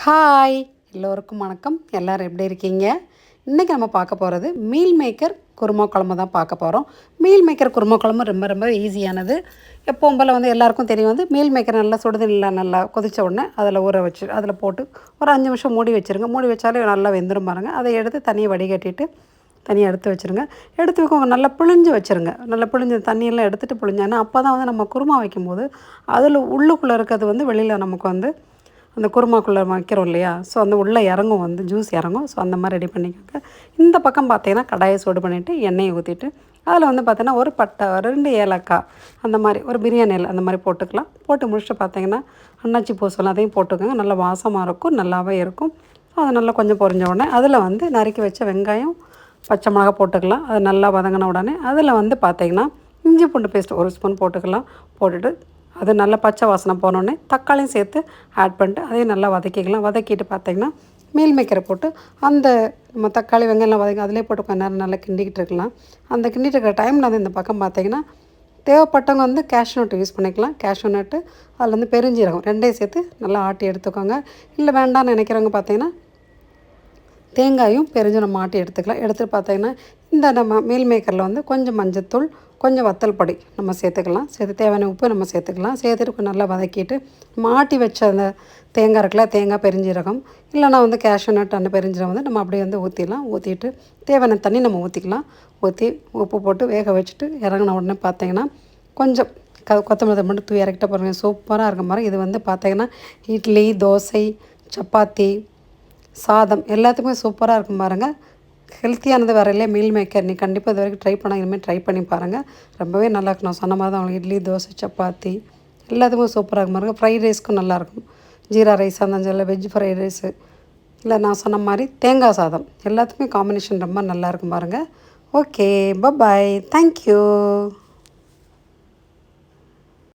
Hi எல்லோருக்கும் வணக்கம். எல்லோரும் எப்படி இருக்கீங்க? இன்றைக்கி நம்ம பார்க்க போகிறது மீல் மேக்கர் குருமா குழம்பு தான் பார்க்க போகிறோம் மீல் மேக்கர் குருமா குழம்பு ரொம்ப ரொம்ப ஈஸியானது. எப்போவும் போல் வந்து எல்லாருக்கும் தெரியும் வந்து மீல் மேக்கர் நல்லா சுடுதண்ணில் நல்லா கொதித்த உடனே அதில் ஊற வச்சு அதில் போட்டு ஒரு அஞ்சு நிமிஷம் மூடி வச்சுருங்க. மூடி வச்சாலே நல்லா வெந்துடும் பாருங்கள் அதை எடுத்து தனியாக வடிகட்டிட்டு தனியாக எடுத்து வச்சுருங்க. எடுத்து வைக்கோங்க நல்லா பிழிஞ்சு வச்சுருங்க. நல்லா பிழிஞ்சு தண்ணியெல்லாம் எடுத்துகிட்டு பிழிஞ்சானா அப்போ தான் வந்து நம்ம குருமா வைக்கும்போது அதில் உள்ளுக்குள்ளே இருக்கிறது வந்து வெளியில் நமக்கு வந்து அந்த குருமாக்குள்ளே வைக்கிறோம் இல்லையா? ஸோ அந்த உள்ளே இறங்கும் வந்து ஜூஸ் இறங்கும். ஸோ அந்த மாதிரி ரெடி பண்ணிக்கோங்க. இந்த பக்கம் பார்த்தீங்கன்னா கடாயை சூடு பண்ணிவிட்டு எண்ணெயை ஊற்றிட்டு அதில் வந்து பார்த்தீங்கன்னா ஒரு பட்டை ரெண்டு ஏலக்காய் அந்த மாதிரி ஒரு பிரியாணி இலை அந்த மாதிரி போட்டுக்கலாம். போட்டு முடிச்சுட்டு பார்த்தீங்கன்னா அன்னாச்சி பூசலாம் அதையும் போட்டுக்கோங்க. நல்லா வாசமாக இருக்கும் நல்லாவே இருக்கும். ஸோ அது நல்லா கொஞ்சம் பொறிஞ்ச உடனே அதில் வந்து நறுக்கி வச்ச வெங்காயம் பச்சை மிளகா போட்டுக்கலாம். அது நல்லா வதங்கின உடனே அதில் வந்து பார்த்திங்கன்னா இஞ்சி பூண்டு பேஸ்ட் ஒரு ஸ்பூன் போட்டுக்கலாம். போட்டுட்டு அது நல்லா பச்சை வாசனை போனோடனே தக்காளியும் சேர்த்து ஆட் பண்ணிட்டு அதையும் நல்லா வதக்கிக்கலாம். வதக்கிட்டு பார்த்தீங்கன்னா மீல் மேக்கரை போட்டு அந்த நம்ம தக்காளி வெங்காயம்லாம் வதக்கி அதிலே போட்டு கொஞ்ச நேரம் நல்லா கிண்டிக்கிட்டு இருக்கலாம். அந்த கிண்டிட்டு இருக்கிற டைமில் வந்து இந்த பக்கம் பார்த்தீங்கன்னா தேவைப்பட்டவங்க வந்து கேஷ்யூ நட்டு யூஸ் பண்ணிக்கலாம். கேஷ்யூ நட்டு அதில் வந்து பெருஞ்சீரகம் ரெண்டையும் சேர்த்து நல்லா ஆட்டி எடுத்துக்கோங்க. இல்லை வேண்டாம்னு நினைக்கிறவங்க பார்த்தீங்கன்னா தேங்காயும் பெருஞ்சீரம் மாட்டி எடுத்துக்கலாம். எடுத்துகிட்டு பார்த்தீங்கன்னா இந்த நம்ம மீல் மேக்கரில் வந்து கொஞ்சம் மஞ்சத்தூள் கொஞ்சம் வத்தல் பொடி நம்ம சேர்த்துக்கலாம். சேர்த்து தேவையான உப்பு நம்ம சேர்த்துக்கலாம். சேர்த்துட்டு கொஞ்சம் நல்லா வதக்கிட்டு மாட்டி வச்ச அந்த தேங்காய் இருக்குல்ல தேங்காய் பெருஞ்சீரகம் இல்லைனா வந்து கேஷ்யூ நட் அந்த பெருஞ்சீரகம் வந்து நம்ம அப்படியே வந்து ஊற்றிடலாம் ஊற்றிட்டு தேவையான தண்ணி நம்ம ஊற்றிக்கலாம் ஊற்றி உப்பு போட்டு வேக வச்சுட்டு இறங்கின உடனே பார்த்தீங்கன்னா கொஞ்சம் க கொத்தமல்லி மட்டும் தூய் இறக்கிட்ட பாருங்கள் சூப்பராக இருக்க மாதிரி இது வந்து பார்த்தீங்கன்னா இட்லி தோசை சப்பாத்தி சாதம் எல்லாத்துக்குமே சூப்பராக இருக்கும் பாருங்கள் ஹெல்த்தியானது வரையிலே மீல் மேக்கர் நீ கண்டிப்பாக இது வரைக்கும் ட்ரை பண்ணால் இனிமேல் ட்ரை பண்ணி பாருங்கள் ரொம்பவே நல்லாயிருக்கும் நான் சொன்ன மாதிரி தான் அவங்களுக்கு இட்லி தோசை சப்பாத்தி எல்லாத்துக்கும் சூப்பராக இருக்கும் பாருங்கள் ஃப்ரைட் ரைஸ்க்கும் நல்லாயிருக்கும் ஜீரா ரைஸ் அந்த இல்லை வெஜ் ஃப்ரைட் ரைஸு இல்லை நான் சொன்ன மாதிரி தேங்காய் சாதம். எல்லாத்துக்குமே காம்பினேஷன் ரொம்ப நல்லாயிருக்கும் பாருங்கள் ஓகே பபாய் தேங்க்யூ